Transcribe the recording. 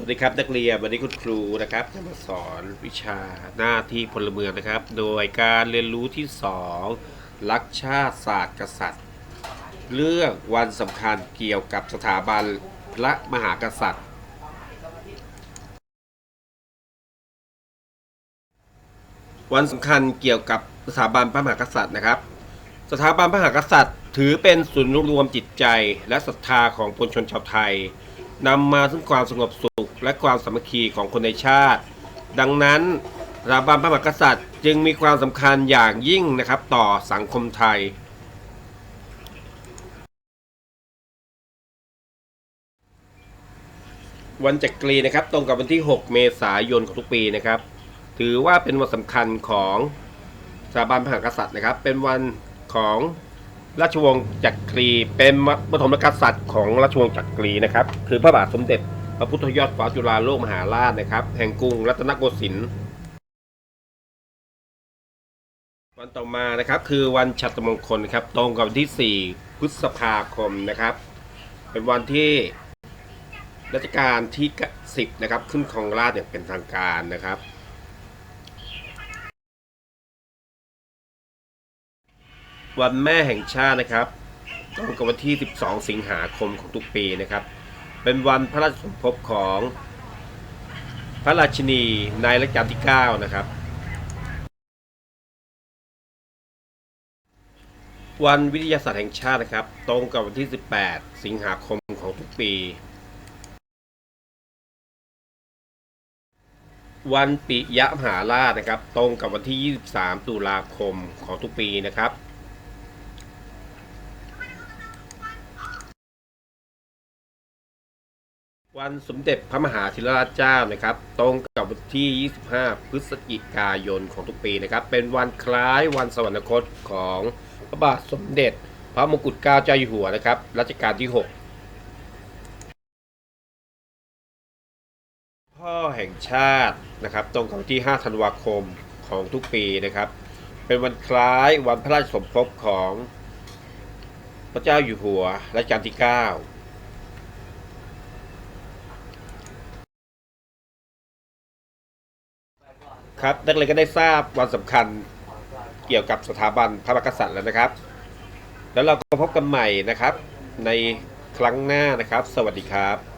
วัสดีครับนักเรียนวันนี้คุณครูนะครับจะมาสอนวิชาหน้าที่พลเมืองนะครับ โดยการเรียนรู้ที่สองรักชาติศาสตร์กษัตริย์ เรื่องวันสำคัญเกี่ยวกับสถาบันพระมหากษัตริย์ วันสำคัญเกี่ยวกับสถาบันพระมหากษัตริย์นะครับ สถาบันพระมหากษัตริย์ ถือเป็นศูนย์รวมจิตใจ และศรัทธาของปวงชนชาวไทยนำมาซึ่งความสงบสุข และความสามัคคีของคนในชาติ ดังนั้นสถาบันพระมหากษัตริย์ จึงมีความสำคัญอย่างยิ่งนะครับต่อสังคมไทย วันจักรีนะครับตรงกับวันที่ 6 เมษายนของทุกปีนะครับ ถือว่าเป็นวันสำคัญของสถาบันพระมหากษัตริย์นะครับ เป็นวันของราชวงศ์จักรี เป็นปฐมกษัตริย์ของราชวงศ์จักรีนะครับ คือพระบาทสมเด็จ พระพุทธยอดฟ้าจุฬาโลกมหาราชนะครับ แห่งกรุงรัตนโกสินทร์วันต่อมานะครับคือวันฉัตรมงคลครับ ตรงกับวันที่ 4 พฤษภาคมนะครับ เป็นวันที่รัชกาลที่ 10 นะครับ ขึ้นครองราชย์อย่างเป็นทางการนะครับวันแม่แห่งชาตินะครับตรงกับวันที่ 12 สิงหาคมของทุกปีนะครับ เป็นวันพระราชสมภพของพระราชินีในรัชกาลที่ 9 นะครับ วันวิทยาศาสตร์แห่งชาตินะครับ ตรงกับวันที่ 18 สิงหาคมของทุกปี วันปิยมหาราชนะครับ ตรงกับวันที่ 23 ตุลาคมของทุกปีนะครับ วันสมเด็จพระมหาธิราชเจ้านะครับ ตรงกับวันที่ 25 พฤศจิกายนของทุกปีนะครับ เป็นวันคล้ายวันสวรรคตของพระบาทสมเด็จ พระมงกุฎเกล้าเจ้าอยู่หัวนะครับรัชกาลที่ 6 พ่อแห่งชาตินะครับ ตรงกับวันที่ 5 ธันวาคมของทุกปีนะครับ เป็นวันคล้ายวันพระราชสมภพของพระเจ้าอยู่หัวรัชกาลที่ 9 ครับนักเรียนก็ได้ทราบวันสำคัญเกี่ยวกับสถาบันพระมหากษัตริย์แล้วนะครับ แล้วเราก็พบกันใหม่นะครับ ในครั้งหน้านะครับ สวัสดีครับ